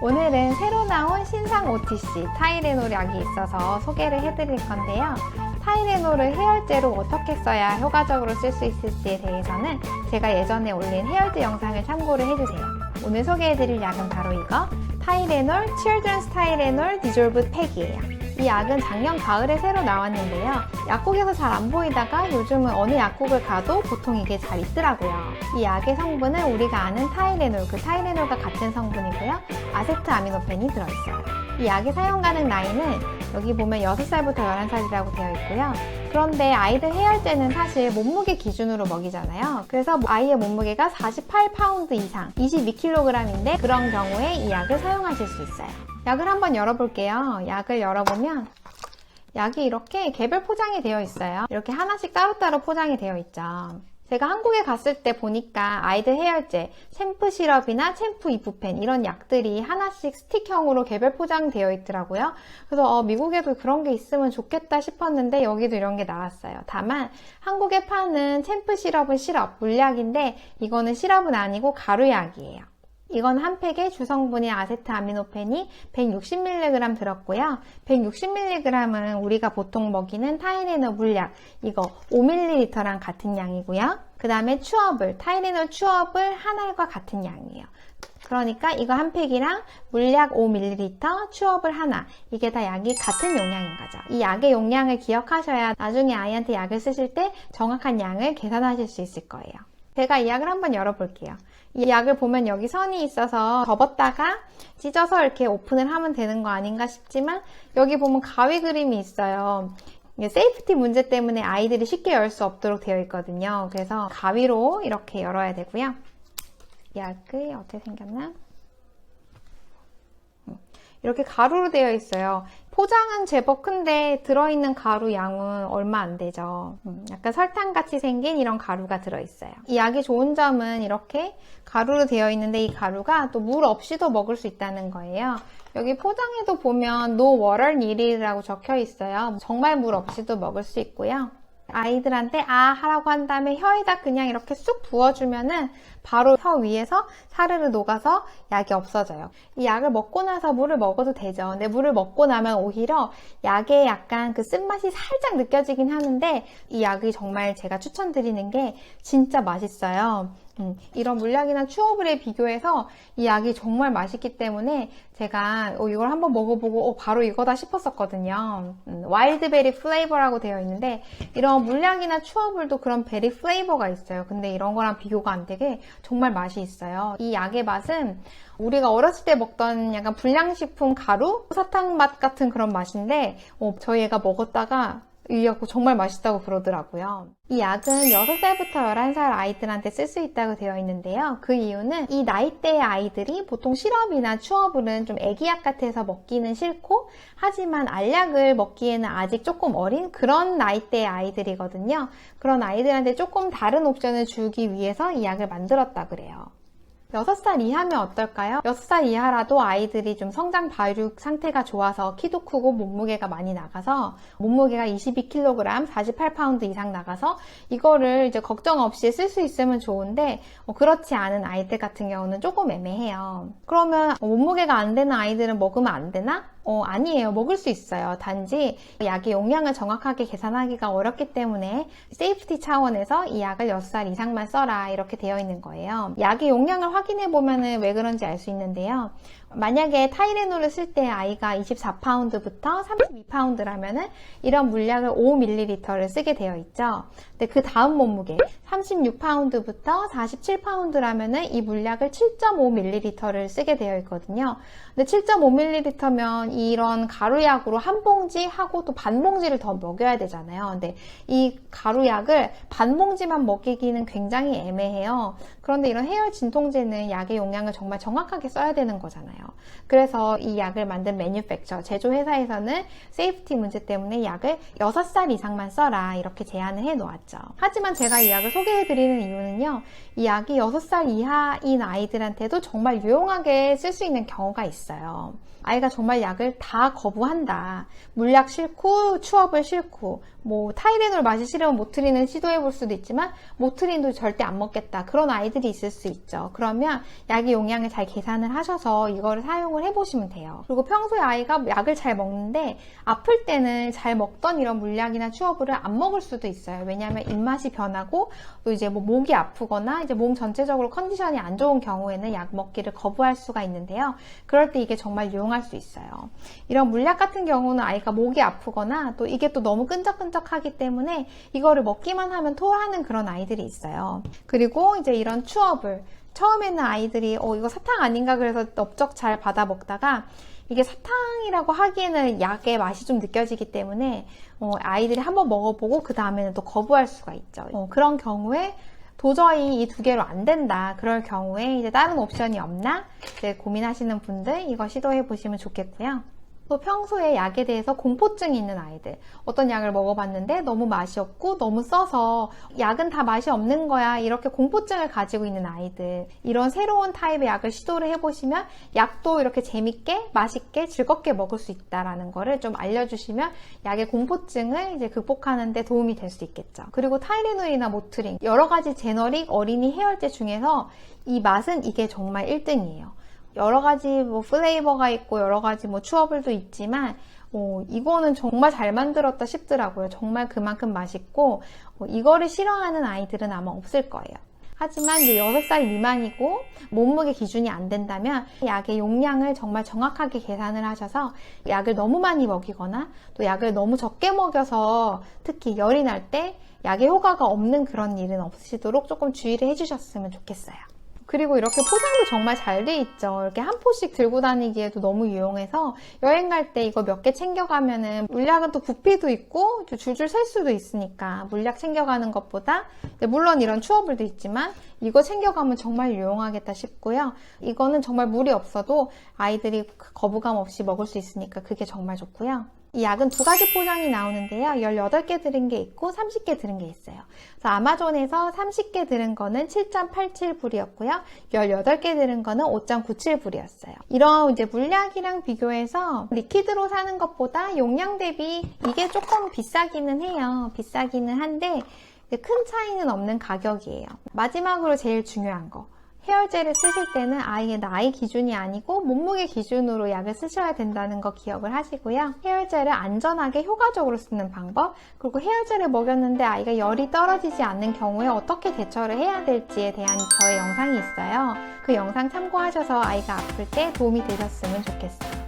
오늘은 새로 나온 신상 OTC 타이레놀 약이 있어서 소개를 해드릴 건데요. 타이레놀을 해열제로 어떻게 써야 효과적으로 쓸 수 있을지에 대해서는 제가 예전에 올린 해열제 영상을 참고를 해주세요. 오늘 소개해드릴 약은 바로 이거 타이레놀 Children's 타이레놀 디졸브 팩이에요. 이 약은 작년 가을에 새로 나왔는데요. 약국에서 잘 안 보이다가 요즘은 어느 약국을 가도 보통 이게 잘 있더라고요. 이 약의 성분은 우리가 아는 타이레놀, 그 타이레놀과 같은 성분이고요. 아세트 아미노펜이 들어있어요. 이 약의 사용 가능 나이는 여기 보면 6살부터 11살이라고 되어 있고요. 그런데 아이들 해열제는 사실 몸무게 기준으로 먹이잖아요. 그래서 아이의 몸무게가 48파운드 이상, 22kg인데 그런 경우에 이 약을 사용하실 수 있어요. 약을 한번 열어볼게요. 약을 열어보면 약이 이렇게 개별 포장이 되어 있어요. 이렇게 하나씩 따로따로 포장이 되어 있죠. 제가 한국에 갔을 때 보니까 아이들 해열제, 챔프 시럽이나 챔프 이프펜 이런 약들이 하나씩 스틱형으로 개별 포장되어 있더라고요. 그래서 어, 미국에도 그런 게 있으면 좋겠다 싶었는데 여기도 이런 게 나왔어요. 다만 한국에 파는 챔프 시럽은 시럽, 물약인데 이거는 시럽은 아니고 가루약이에요. 이건 한 팩에 주성분인 아세트아미노펜이 160mg 들었고요. 160mg은 우리가 보통 먹이는 타이레놀 물약 이거 5ml랑 같은 양이고요. 그 다음에 추어블, 타이레놀 추어블 한 알과 같은 양이에요. 그러니까 이거 한 팩이랑 물약 5ml, 추어블 하나 이게 다 약이 같은 용량인 거죠. 이 약의 용량을 기억하셔야 나중에 아이한테 약을 쓰실 때 정확한 양을 계산하실 수 있을 거예요. 제가 이 약을 한번 열어볼게요. 이 약을 보면 여기 선이 있어서 접었다가 찢어서 이렇게 오픈을 하면 되는 거 아닌가 싶지만 여기 보면 가위 그림이 있어요. 세이프티 문제 때문에 아이들이 쉽게 열 수 없도록 되어 있거든요. 그래서 가위로 이렇게 열어야 되고요. 약이 어떻게 생겼나? 음, 이렇게 가루로 되어 있어요. 포장은 제법 큰데 들어있는 가루 양은 얼마 안 되죠. 음, 약간 설탕같이 생긴 이런 가루가 들어있어요. 이 약이 좋은 점은 이렇게 가루로 되어 있는데 이 가루가 또 물 없이도 먹을 수 있다는 거예요. 여기 포장에도 보면 no water needed라고 적혀 있어요. 정말 물 없이도 먹을 수 있고요. 아이들한테 아 하라고 한 다음에 혀에다 그냥 이렇게 쑥 부어주면은 바로 혀 위에서 사르르 녹아서 약이 없어져요. 이 약을 먹고 나서 물을 먹어도 되죠. 근데 물을 먹고 나면 오히려 약에 약간 그 쓴맛이 살짝 느껴지긴 하는데 이 약이 정말 제가 추천드리는 게 진짜 맛있어요. 음, 이런 물약이나 추어블에 비교해서 이 약이 정말 맛있기 때문에 제가 어, 이걸 한번 먹어보고 어, 바로 이거다 싶었었거든요. 음, 와일드베리 플레이버라고 되어 있는데 이런 물약이나 추어블도 그런 베리 플레이버가 있어요. 근데 이런 거랑 비교가 안 되게 정말 맛이 있어요. 이 약의 맛은 우리가 어렸을 때 먹던 약간 불량식품 가루, 사탕 맛 같은 그런 맛인데 어, 저희 애가 먹었다가 이약 정말 맛있다고 그러더라고요. 이 약은 6살부터 11살 아이들한테 쓸 수 있다고 되어 있는데요. 그 이유는 이 나이대의 아이들이 보통 시럽이나 추어블은 좀 애기약 같아서 먹기는 싫고 하지만 알약을 먹기에는 아직 조금 어린 그런 나이대의 아이들이거든요. 그런 아이들한테 조금 다른 옵션을 주기 위해서 이 약을 만들었다 그래요. 6살 이하면 어떨까요? 6살 이하라도 아이들이 좀 성장 발육 상태가 좋아서 키도 크고 몸무게가 많이 나가서 몸무게가 22kg, 48파운드 이상 나가서 이거를 이제 걱정 없이 쓸 수 있으면 좋은데 어, 그렇지 않은 아이들 같은 경우는 조금 애매해요. 그러면 몸무게가 안 되는 아이들은 먹으면 안 되나? 어, 아니에요. 먹을 수 있어요. 단지 약의 용량을 정확하게 계산하기가 어렵기 때문에 세이프티 차원에서 이 약을 6살 이상만 써라 이렇게 되어 있는 거예요. 약의 용량을 확인해 보면 왜 그런지 알 수 있는데요. 만약에 타이레놀을 쓸 때 아이가 24파운드부터 32파운드라면은 이런 물약을 5ml를 쓰게 되어 있죠. 근데 그 다음 몸무게 36파운드부터 47파운드라면은 이 물약을 7.5ml를 쓰게 되어 있거든요. 근데 7.5ml면 이런 가루약으로 한 봉지 하고 또 반 봉지를 더 먹여야 되잖아요. 근데 이 가루약을 반 봉지만 먹이기는 굉장히 애매해요. 그런데 이런 해열 진통제는 약의 용량을 정말 정확하게 써야 되는 거잖아요. 그래서 이 약을 만든 매뉴팩처, 제조회사에서는 세이프티 문제 때문에 약을 6살 이상만 써라 이렇게 제안을 해 놓았죠. 하지만 제가 이 약을 소개해 드리는 이유는요. 이 약이 6살 이하인 아이들한테도 정말 유용하게 쓸 수 있는 경우가 있어요. 아이가 정말 약을 다 거부한다. 물약 싫고 추업을 싫고 뭐 타이레놀 맛이 싫으면 모트린을 시도해 볼 수도 있지만 모트린도 절대 안 먹겠다. 그런 아이들이 있을 수 있죠. 그러면 약의 용량을 잘 계산을 하셔서 이거를 사용을 해 보시면 돼요. 그리고 평소에 아이가 약을 잘 먹는데 아플 때는 잘 먹던 이런 물약이나 추어블을 안 먹을 수도 있어요. 왜냐하면 입맛이 변하고 또 이제 뭐 목이 아프거나 이제 몸 전체적으로 컨디션이 안 좋은 경우에는 약 먹기를 거부할 수가 있는데요. 그럴 때 이게 정말 유용할 수 있어요. 이런 물약 같은 경우는 아이가 목이 아프거나 또 이게 또 너무 끈적끈적하기 때문에 이거를 먹기만 하면 토하는 그런 아이들이 있어요. 그리고 이제 이런 추어블 처음에는 아이들이 어 이거 사탕 아닌가 그래서 넓적 잘 받아 먹다가 이게 사탕이라고 하기에는 약의 맛이 좀 느껴지기 때문에 어, 아이들이 한번 먹어보고 그 다음에는 또 거부할 수가 있죠. 어, 그런 경우에 도저히 이 두 개로 안 된다. 그럴 경우에 이제 다른 옵션이 없나? 이제 고민하시는 분들 이거 시도해 보시면 좋겠고요. 또 평소에 약에 대해서 공포증이 있는 아이들. 어떤 약을 먹어봤는데 너무 맛이 없고 너무 써서 약은 다 맛이 없는 거야. 이렇게 공포증을 가지고 있는 아이들. 이런 새로운 타입의 약을 시도를 해보시면 약도 이렇게 재밌게 맛있게 즐겁게 먹을 수 있다라는 거를 좀 알려주시면 약의 공포증을 이제 극복하는 데 도움이 될 수 있겠죠. 그리고 타이레놀이나 모트린 여러 가지 제너릭 어린이 해열제 중에서 이 맛은 이게 정말 1등이에요 여러 가지 뭐 플레이버가 있고 여러 가지 뭐 추어블도 있지만 어, 이거는 정말 잘 만들었다 싶더라고요. 정말 그만큼 맛있고 어, 이거를 싫어하는 아이들은 아마 없을 거예요. 하지만 이제 6살 미만이고 몸무게 기준이 안 된다면 약의 용량을 정말 정확하게 계산을 하셔서 약을 너무 많이 먹이거나 또 약을 너무 적게 먹여서 특히 열이 날 때 약의 효과가 없는 그런 일은 없으시도록 조금 주의를 해주셨으면 좋겠어요. 그리고 이렇게 포장도 정말 잘 돼 있죠. 이렇게 한 포씩 들고 다니기에도 너무 유용해서 여행 갈 때 이거 몇 개 챙겨가면은 물약은 또 부피도 있고 줄줄 셀 수도 있으니까 물약 챙겨가는 것보다 물론 이런 추어블도 있지만 이거 챙겨가면 정말 유용하겠다 싶고요. 이거는 정말 물이 없어도 아이들이 거부감 없이 먹을 수 있으니까 그게 정말 좋고요. 이 약은 두 가지 포장이 나오는데요. 18개 들은 게 있고 30개 들은 게 있어요. 그래서 아마존에서 30개 들은 거는 7.87불이었고요. 18개 들은 거는 5.97불이었어요. 이런 이제 물약이랑 비교해서 리퀴드로 사는 것보다 용량 대비 이게 조금 비싸기는 해요. 비싸기는 한데 큰 차이는 없는 가격이에요. 마지막으로 제일 중요한 거. 헤어젤을 쓰실 때는 아이의 나이 기준이 아니고 몸무게 기준으로 약을 쓰셔야 된다는 거 기억을 하시고요. 헤어젤을 안전하게 효과적으로 쓰는 방법, 그리고 헤어젤을 먹였는데 아이가 열이 떨어지지 않는 경우에 어떻게 대처를 해야 될지에 대한 저의 영상이 있어요. 그 영상 참고하셔서 아이가 아플 때 도움이 되셨으면 좋겠어요.